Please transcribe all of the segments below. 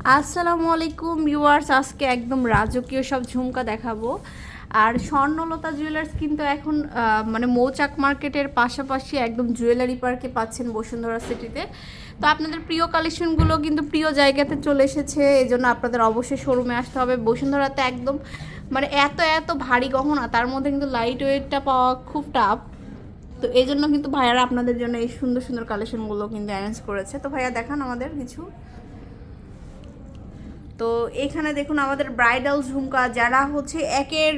আসসালামু আলাইকুম ভিউয়ার্স, আজকে একদম রাজকীয় সব ঝুমকা দেখাবো। আর স্বর্ণলতা জুয়েলার্স কিন্তু এখন মানে মৌচাক মার্কেটের পাশাপাশি একদম জুয়েলারি পার্কে পাচ্ছেন বসুন্ধরা সিটিতে তো আপনাদের প্রিয় কালেকশনগুলো কিন্তু প্রিয় জায়গাতে চলে এসেছে এই জন্য আপনাদের অবশ্যই শোরুমে আসতে হবে। বসুন্ধরাতে একদম মানে এত এত ভারী গহনা, তার মধ্যে কিন্তু লাইট ওয়েটটা পাওয়া খুব টাফ তো এই জন্য কিন্তু ভাইয়ারা আপনাদের জন্য এই সুন্দর সুন্দর কালেকশনগুলো কিন্তু অ্যারেঞ্জ করেছে। তো ভাইয়া দেখান আমাদের কিছু। তো এখানে দেখুন আমাদের ব্রাইডাল ঝুমকা যারা হচ্ছে একের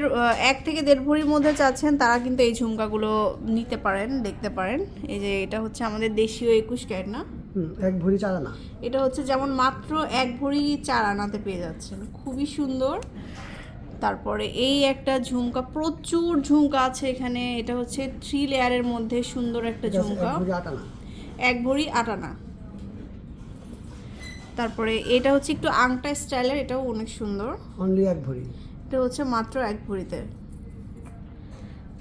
এক থেকে দেড় ভরির মধ্যে চাচ্ছেন তারা কিন্তু এই ঝুমকাগুলো নিতে পারেন দেখতে পারেন। এই যে এটা হচ্ছে আমাদের দেশীয় একুশ ক্যারেট না? এক ভরি চারা না এটা হচ্ছে যেমন মাত্র এক ভরি চার আনাতে পেয়ে যাচ্ছেন। খুবই সুন্দর। তারপরে এই একটা ঝুমকা প্রচুর ঝুমকা আছে এখানে। এটা হচ্ছে থ্রি লেয়ারের মধ্যে সুন্দর একটা ঝুমকা। এক ভরি আটা না এক ভরি আটানা। তারপরে এটা হচ্ছে একটু আংটা স্টাইলের এটাও অনেক সুন্দর। অনলি এক ভরি। এটা হচ্ছে মাত্র এক ভরিতে।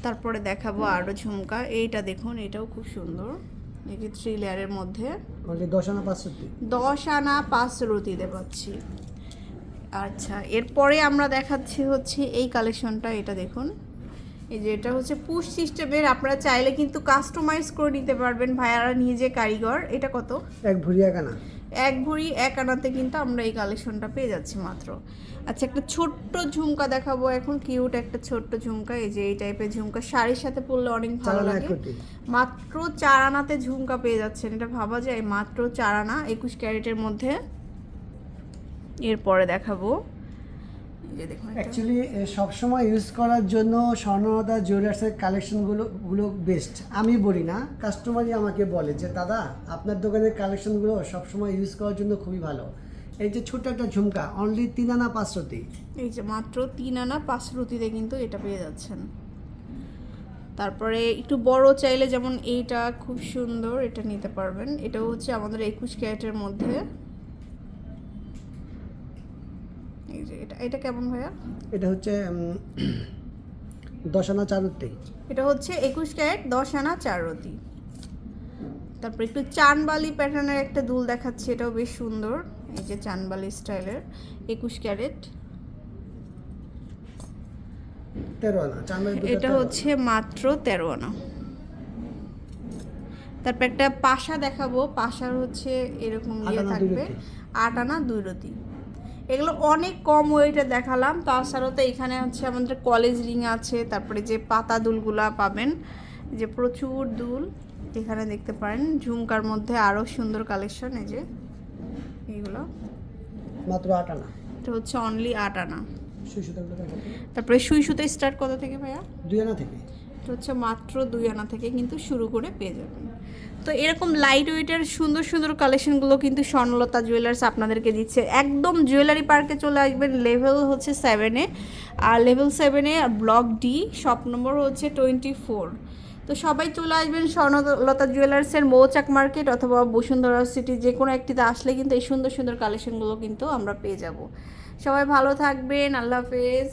তারপরে দেখাবো আরও ঝুমকা। এইটা দেখুন এটাও খুব সুন্দর। দেখি থ্রি লেয়ারের মধ্যে। দশ আনা পাঁচষট্টি দশ আনা পাঁচ পাচ্ছি। আচ্ছা এরপরে আমরা দেখাচ্ছি হচ্ছে এই কালেকশনটা এটা দেখুন। এই যে এটা হচ্ছে পুশ সিস্টেমের আপনারা চাইলে কিন্তু কাস্টমাইজ করে নিতে পারবেন। ভাইয়ারা নিজে কারিগর এটা কত? এক ভরি এক আনা। এক ভরি এক আনাতে কিন্তু আমরা এই কালেকশনটা পেয়ে যাচ্ছি মাত্র। আচ্ছা একটা ছোট্ট ঝুমকা দেখাবো এখন কিউট একটা ছোট্ট ঝুমকা এই যে এই টাইপের ঝুমকা শাড়ির সাথে পরলে অনেক ভালো লাগে। মাত্র চার আনাতে ঝুমকা পেয়ে যাচ্ছেন এটা ভাবা যায় মাত্র চার আনা একুশ ক্যারেটের মধ্যে। এরপরে দেখাবো। যে দেখুন অ্যাকচুয়ালি সবসময় ইউজ করার জন্য স্বর্ণলতা জুয়েলার্সের কালেকশনগুলো গুলো বেস্ট আমি বলি না কাস্টমারই আমাকে বলে যে দাদা আপনার দোকানের কালেকশনগুলো সবসময় ইউজ করার জন্য খুবই ভালো। এই যে ছোট একটা ঝুমকা অনলি তিন আনা পাঁচশোতে এই যে মাত্র তিন আনা পাঁচশরুতিতে কিন্তু এটা পেয়ে যাচ্ছেন। তারপরে একটু বড় চাইলে যেমন এইটা খুব সুন্দর এটা নিতে পারবেন। এটাও হচ্ছে আমাদের একুশ ক্যারেটের মধ্যে। এই যে এটা এটা কেমন ভাইয়া? এটা হচ্ছে দশ আনা চারুতে এটা হচ্ছে একুশ ক্যারেট দশ আনা চার রতি তারপর একটু চানবালি প্যাটার্নের একটা দুল দেখাচ্ছি এটাও বেশ সুন্দর। এই যে চানবালি স্টাইলের একুশ ক্যারেট। তেরো আনা এটা হচ্ছে মাত্র তেরো আনা। তারপর একটা পাশা দেখাবো পাশার হচ্ছে এরকম ইয়ে থাকবে। আট আনা দুই রতি এগুলো অনেক কম ওয়েটে দেখালাম। তাছাড়াও তো এখানে হচ্ছে আমাদের কলেজ রিং আছে তারপরে যে পাতা দুলগুলা পাবেন যে প্রচুর দুল। এখানে দেখতে পারেন ঝুমকার মধ্যে আরও সুন্দর কালেকশন এই যে এইগুলো মাত্র আট আনা। এটা হচ্ছে অনলি আট আনা। তারপরে সুই সুতো স্টার্ট কত থেকে ভাইয়া? দুই আনা থেকে। হচ্ছে মাত্র দুই আনা থেকে কিন্তু শুরু করে পেয়ে যাবেন। তো এরকম লাইট ওয়েটের সুন্দর সুন্দর কালেকশনগুলো কিন্তু স্বর্ণলতা জুয়েলার্স আপনাদেরকে দিচ্ছে। একদম জুয়েলারি পার্কে চলে আসবেন লেভেল হচ্ছে সেভেনে আর লেভেল সেভেনে ব্লক ডি শপ নম্বর হচ্ছে টোয়েন্টি ফোর তো সবাই চলে আসবেন স্বর্ণলতা জুয়েলার্সের মৌচাক মার্কেট অথবা বসুন্ধরা সিটি যে কোনো একটিতে আসলে কিন্তু এই সুন্দর সুন্দর কালেকশনগুলো কিন্তু আমরা পেয়ে যাব। সবাই ভালো থাকবেন, আল্লাহ হাফেজ।